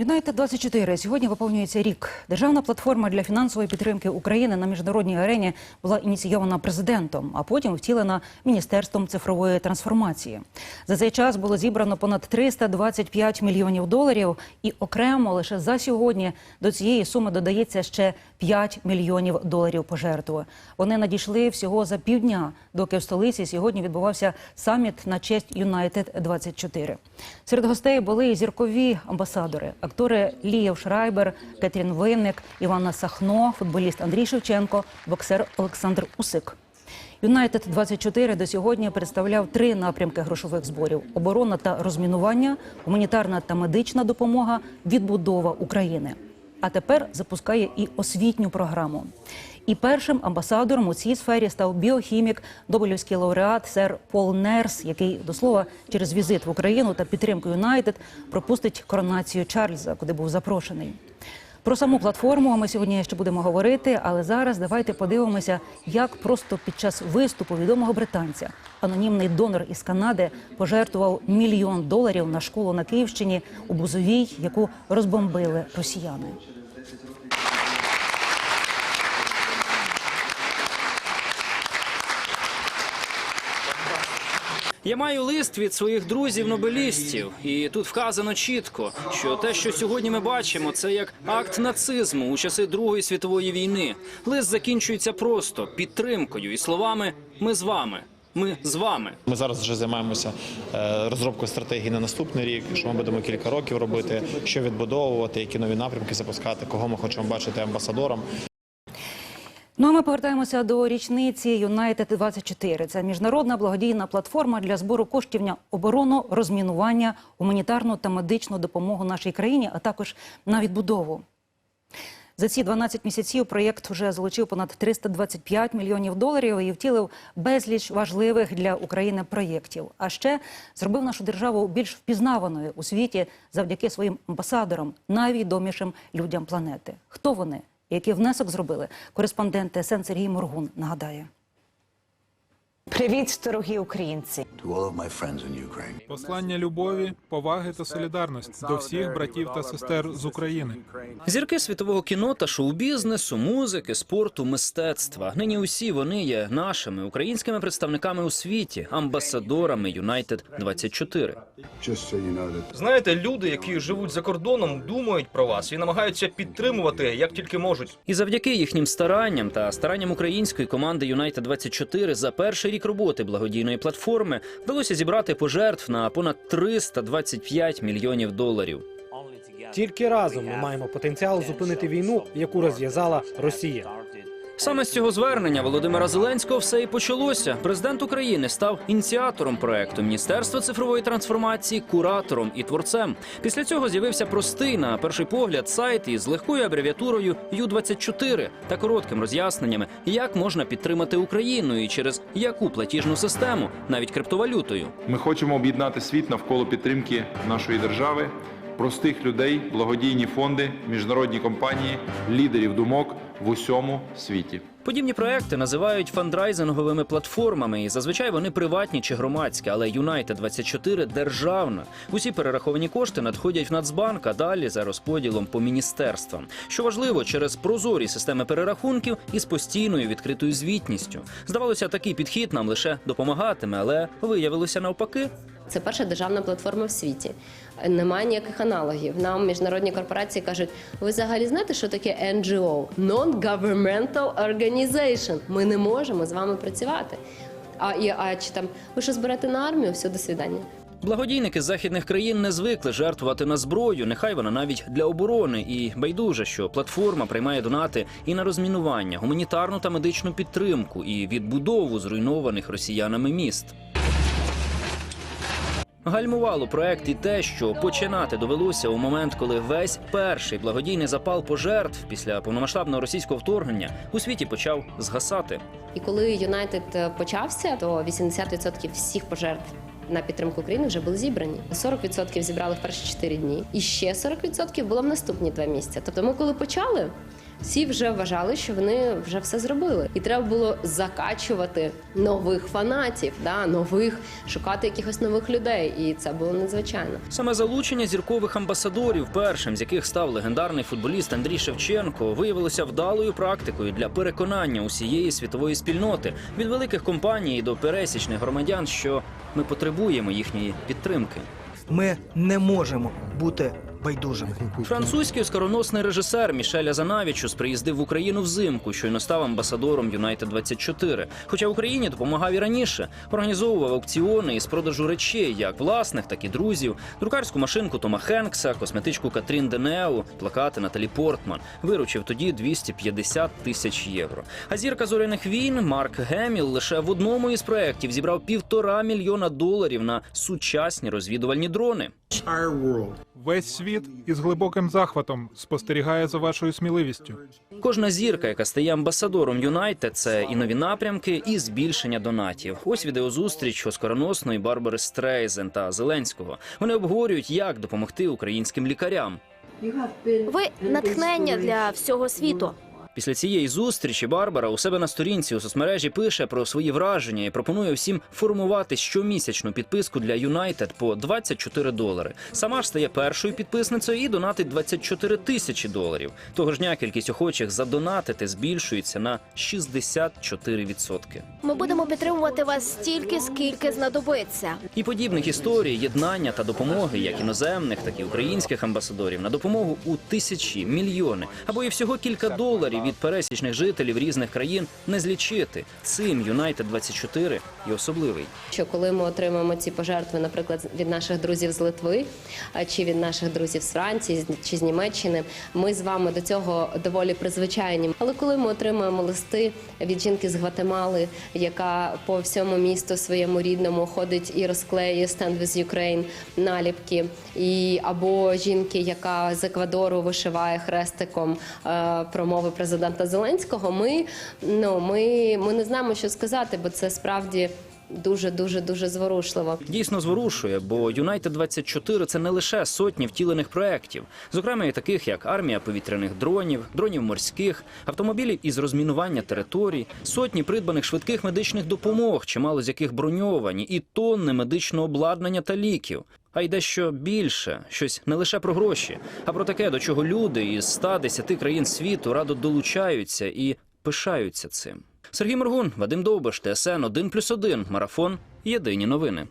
Юнайтед 24 сьогодні виповнюється рік. Державна платформа для фінансової підтримки України на міжнародній арені була ініційована президентом, а потім втілена міністерством цифрової трансформації. За цей час було зібрано понад 325 мільйонів доларів, і окремо лише за сьогодні до цієї суми додається ще 5 мільйонів доларів пожертв. Вони надійшли всього за півдня, доки в столиці сьогодні відбувався саміт на честь Юнайтед 24 Серед гостей були і зіркові амбасадори, актори Лієв Шрайбер, Кетрін Винник, Івана Сахно, футболіст Андрій Шевченко, боксер Олександр Усик. Юнайтед 24 до сьогодні представляв три напрямки грошових зборів: оборона та розмінування, гуманітарна та медична допомога, відбудова України. А тепер запускає і освітню програму. І першим амбасадором у цій сфері став біохімік, Доболівський лауреат сер Пол Нерс, який до слова через візит в Україну та підтримку Юнайтед пропустить коронацію Чарльза, куди був запрошений. Про саму платформу ми сьогодні ще будемо говорити, але зараз давайте подивимося, як просто під час виступу відомого британця анонімний донор із Канади пожертвував мільйон доларів на школу на Київщині у Бузовій, яку розбомбили росіяни. Я маю лист від своїх друзів-нобелістів, і тут вказано чітко, що те, що сьогодні ми бачимо, це як акт нацизму у часи Другої світової війни. Лист закінчується просто підтримкою і словами Ми з вами. Ми з вами. Ми зараз вже займаємося е, розробкою стратегії на наступний рік, що ми будемо кілька років робити, що відбудовувати, які нові напрямки запускати, кого ми хочемо бачити амбасадором. Ну а ми повертаємося до річниці Юнайтед 24 Це міжнародна благодійна платформа для збору коштів на оборону, розмінування, гуманітарну та медичну допомогу нашій країні, а також на відбудову. За ці 12 місяців проєкт вже залучив понад 325 мільйонів доларів і втілив безліч важливих для України проєктів. А ще зробив нашу державу більш впізнаваною у світі завдяки своїм амбасадорам, найвідомішим людям планети. Хто вони? Який внесок зробили? Кореспондент СН Сергій Моргун нагадає. Привіт, дорогі українці! Послання любові, поваги та солідарності до всіх братів та сестер з України. Зірки світового кіно та шоу-бізнесу, музики, спорту, мистецтва. Нині усі вони є нашими українськими представниками у світі, амбасадорами Юнайтед 24 Just so you Знаєте, люди, які живуть за кордоном, думають про вас і намагаються підтримувати як тільки можуть. І завдяки їхнім старанням та старанням української команди Юнайтед 24 за перший рік роботи благодійної платформи вдалося зібрати пожертв на понад 325 мільйонів доларів. Тільки разом ми маємо потенціал зупинити війну, яку розв'язала Росія. Саме з цього звернення Володимира Зеленського все і почалося. Президент України став ініціатором проекту Міністерство цифрової трансформації, куратором і творцем. Після цього з'явився простий на перший погляд сайт із легкою абревіатурою Ю-24 та коротким роз'ясненнями, як можна підтримати Україну і через яку платіжну систему, навіть криптовалютою. Ми хочемо об'єднати світ навколо підтримки нашої держави, простих людей, благодійні фонди, міжнародні компанії, лідерів думок в усьому світі. Подібні проекти називають фандрайзинговими платформами, і зазвичай вони приватні чи громадські, але Юнайтед 24 державна. Усі перераховані кошти надходять в Нацбанк, а далі за розподілом по міністерствам. Що важливо, через прозорі системи перерахунків і з постійною відкритою звітністю. Здавалося, такий підхід нам лише допомагатиме, але виявилося навпаки. Це перша державна платформа в світі. Немає ніяких аналогів. Нам міжнародні корпорації кажуть: ви взагалі знаєте, що таке NGO? Non-Governmental Organization. Ми не можемо з вами працювати. А і а чи там ви що зберете на армію? Все, до свидання. Благодійники з західних країн не звикли жертвувати на зброю, нехай вона навіть для оборони. І байдуже, що платформа приймає донати і на розмінування, гуманітарну та медичну підтримку, і відбудову зруйнованих росіянами міст. Гальмувало проект і те, що починати довелося у момент, коли весь перший благодійний запал пожертв після повномасштабного російського вторгнення у світі почав згасати. І коли Юнайтед почався, то 80% всіх пожертв на підтримку України вже були зібрані. 40% зібрали в перші 4 дні, і ще 40% було в наступні два місяці. Тобто, ми коли почали. Всі вже вважали, що вони вже все зробили, і треба було закачувати нових фанатів, да, нових шукати якихось нових людей, і це було надзвичайно. Саме залучення зіркових амбасадорів, першим з яких став легендарний футболіст Андрій Шевченко, виявилося вдалою практикою для переконання усієї світової спільноти від великих компаній до пересічних громадян, що ми потребуємо їхньої підтримки. Ми не можемо бути байдужими. Французький оскароносний режисер Мішель Азанавічус приїздив в Україну взимку, щойно став амбасадором Юнайтед 24 Хоча в Україні допомагав і раніше, організовував аукціони із продажу речей, як власних, так і друзів, друкарську машинку Тома Хенкса, косметичку Катрін Денеу, плакати Наталі Портман. Виручив тоді 250 тисяч євро. А зірка зоряних війн Марк Геміл лише в одному із проєктів зібрав півтора мільйона доларів на сучасні розвідувальні дрони. Весь світ із глибоким захватом спостерігає за вашою сміливістю. Кожна зірка, яка стає амбасадором Юнайтед, це і нові напрямки, і збільшення донатів. Ось відеозустріч оскароносної Барбари Стрейзен та Зеленського. Вони обговорюють, як допомогти українським лікарям. Ви натхнення для всього світу. Після цієї зустрічі Барбара у себе на сторінці у соцмережі пише про свої враження і пропонує всім формувати щомісячну підписку для Юнайтед по 24 долари. Сама ж стає першою підписницею і донатить 24 тисячі доларів. Того ж дня кількість охочих задонатити збільшується на 64%. Ми будемо підтримувати вас стільки, скільки знадобиться. І подібних історій єднання та допомоги, як іноземних, так і українських амбасадорів, на допомогу у тисячі, мільйони або і всього кілька доларів від пересічних жителів різних країн не злічити. Цим Юнайтед 24 і особливий. Що коли ми отримаємо ці пожертви, наприклад, від наших друзів з Литви чи від наших друзів з Франції чи з Німеччини, ми з вами до цього доволі призвичайні. Але коли ми отримуємо листи від жінки з Гватемали, яка по всьому місту своєму рідному ходить і розклеює «Stand with Ukraine» наліпки, і або жінки, яка з Еквадору вишиває хрестиком е, промови президента Зеленського, ми ну ми, ми не знаємо, що сказати, бо це справді дуже дуже дуже зворушливо. Дійсно зворушує, бо Юнайтед 24 це не лише сотні втілених проєктів, зокрема і таких як армія повітряних дронів, дронів морських, автомобілів із розмінування територій, сотні придбаних швидких медичних допомог, чимало з яких броньовані, і тонни медичного обладнання та ліків. А й дещо більше, щось не лише про гроші, а про таке, до чого люди із 110 країн світу радо долучаються і пишаються цим. Сергій Моргун, Вадим Довбиш, ТСН 1+,1, Марафон. Єдині новини.